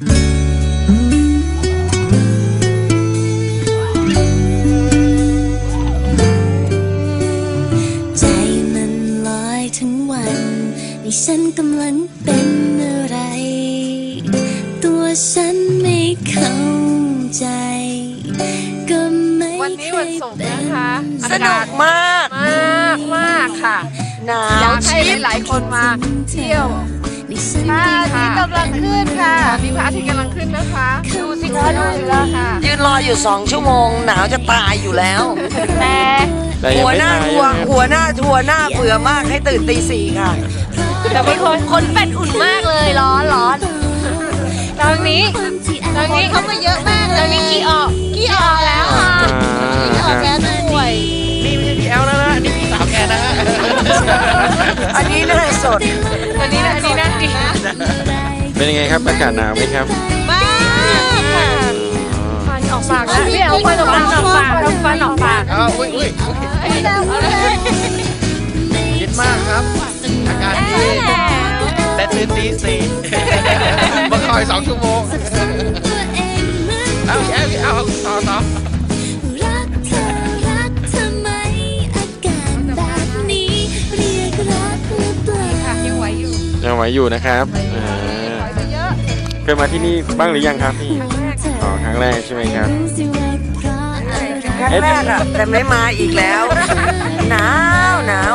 ใจมันลอยทั้งวันนี่ฉันกำลังเป็นอะไร ตัวฉันไม่เข้าใจ ก็ไม่วันนี้เควันยศุกร์เป็นะคะนสนุกมาก มากมากค่ะ หนาอยาวกให้หลายๆคนมาเที่ยว นี่ฉันพระอาทิตย์ก็กำลังขึ้นค่ะมีพระอาทิตย์กำลังขึ้นนะคะดูสิคะดูสิคะค่ะยืนรออยู่สองชั่วโมง หนาวจะตายอยู่แล้วแต่แต่ยังหัวไม่หน้าตายทัวร์ใช่ไหมหัวหน้าทัวร์หน้าเบื่อมากให้ตื่นตีสี่ค่ะ แต่เป็นคนคนเป็นอุ่นมากเลยร้อนร้อนตอนนี้ตอนนี้เขามาเยอะมากตอนนี้ขี้ออกขี้ออกแล้วค่ะอ่าขี้ออกแก๊สป่วยนี่ไม่ใช่พี่แอลแล้วนะนี่พี่สาวแกนะฮะอันนี้หน้าสด เป็นยังไงครับอากาศหนาวไหมครับมากค่ะฟันออกปากแล้วพี่เอาฟันออกปากออกปากเอาฟันออกปากอ้าวอุ้ยอุ้ยเย็นมากครับ อากาศดีแต่ตื่นตีสี่มาคอยสองชั่วโมงเอาพี่แอลพี่แอลเอาต่อต่อรักเธอรักเธอไหมอาการแบบนี้เรียกรักหรือเปล่าค่ะยังไหวอยู่ยังไหวอยู่นะครับ เคยมาที่นี่บ้างหรือยังครับพี่อ๋อครั้งแรกใช่ไหมครับรู้สิว่าเพราะอะไรครั้งแรกอะแต่ไม่มาอีกแล้ว หนาวหนาว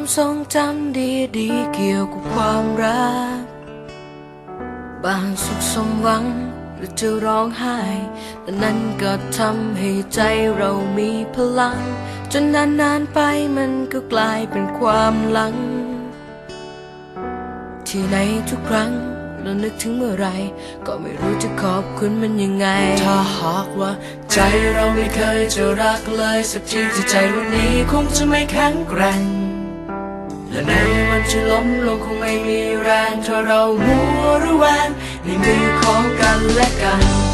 ความทรงจำดีๆเกี่ยวกับความรัก บางสุขสมหวังหรือจะร้องไห้ แต่นั้นก็ทำให้ใจเรามีพลัง จนนานๆไปมันก็กลายเป็นความหลัง ที่ในทุกครั้งแล้วนึกถึงเมื่อไร ก็ไม่รู้จะขอบคุณมันยังไง ถ้าหากว่า ใจเราไม่เคยจะรักเลย สักทีที่ใจวันนี้คงจะไม่แข็งแกร่ง และในวันที่ล้มลงคงไม่มีแรงถ้าเรามัวระแวงในมือของกันและกัน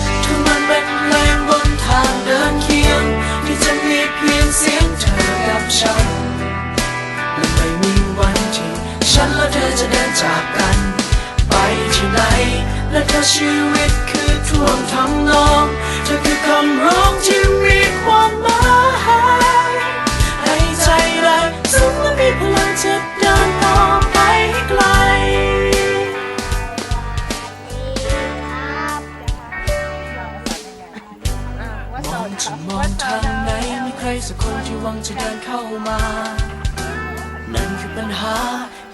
ปัญหา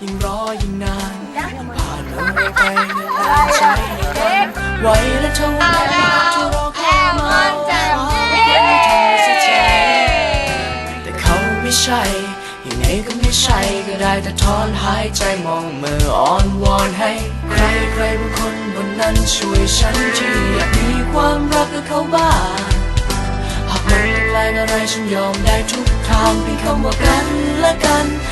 ยิ่งรอยิ่งนานยิ่งผ่านเลยไปเวลาใจกันไว้และเธอวันไหนที่รอเข้ามาไม่ทำสักทีแต่เขาไม่ใช่ยังไงก็ไม่ใช่ก็ได้แต่ถอนหายใจมองมืออ่อนวอนให้ ใครใครบางคนบนนั้นช่วยฉันที่อยากมีความรักกับเขาบ้างหากมันเป็นแรงอะไรฉันยอมได้ทุกทางเพียงคำว่ากันและกันฉันข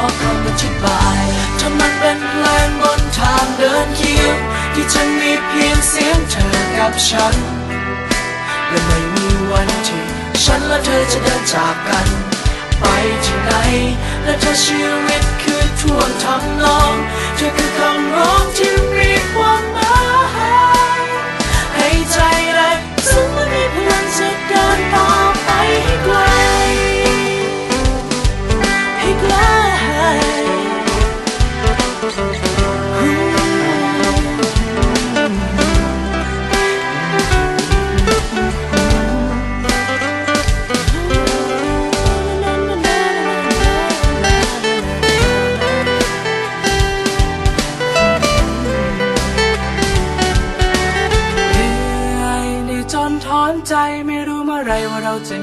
อคำอธิบายถ้ามันเป็นเพลงบนทางเดินเคียงที่จะมีเพียงเสียงเธอกับฉัน และไม่มีวันที่ฉันและเธอจะเดินจากกัน ไปที่ไหน และถ้าชีวิตคือท่วงทำนอง เธอคือคำร้องที่มีความหมาย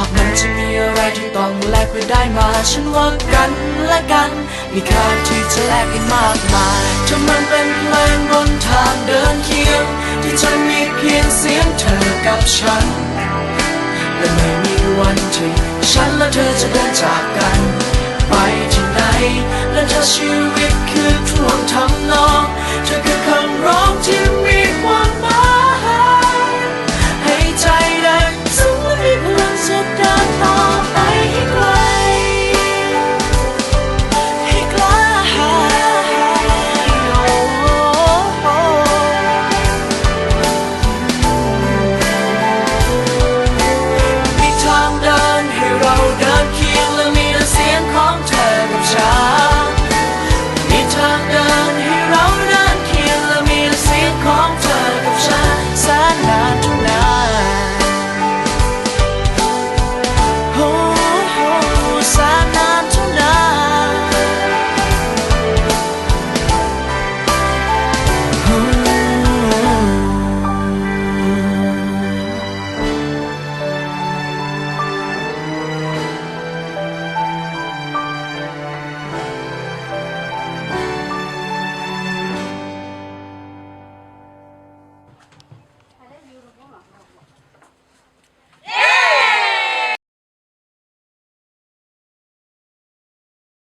หากมันจะมีอะไรที่ต้องแลกไปได้มา ฉันว่ากันและกัน มีค่าที่จะแลกกันมากมายถ้ามันเป็นเพลงบนทางเดินเคียง ที่จะมีเพียงเสียงเธอกับฉัน และไม่มีวันที่ฉันและเธอจะเดินจากกัน ไปที่ไหน และถ้าชีวิตคือท่วงทำนองเธอคือคำร้องที่มี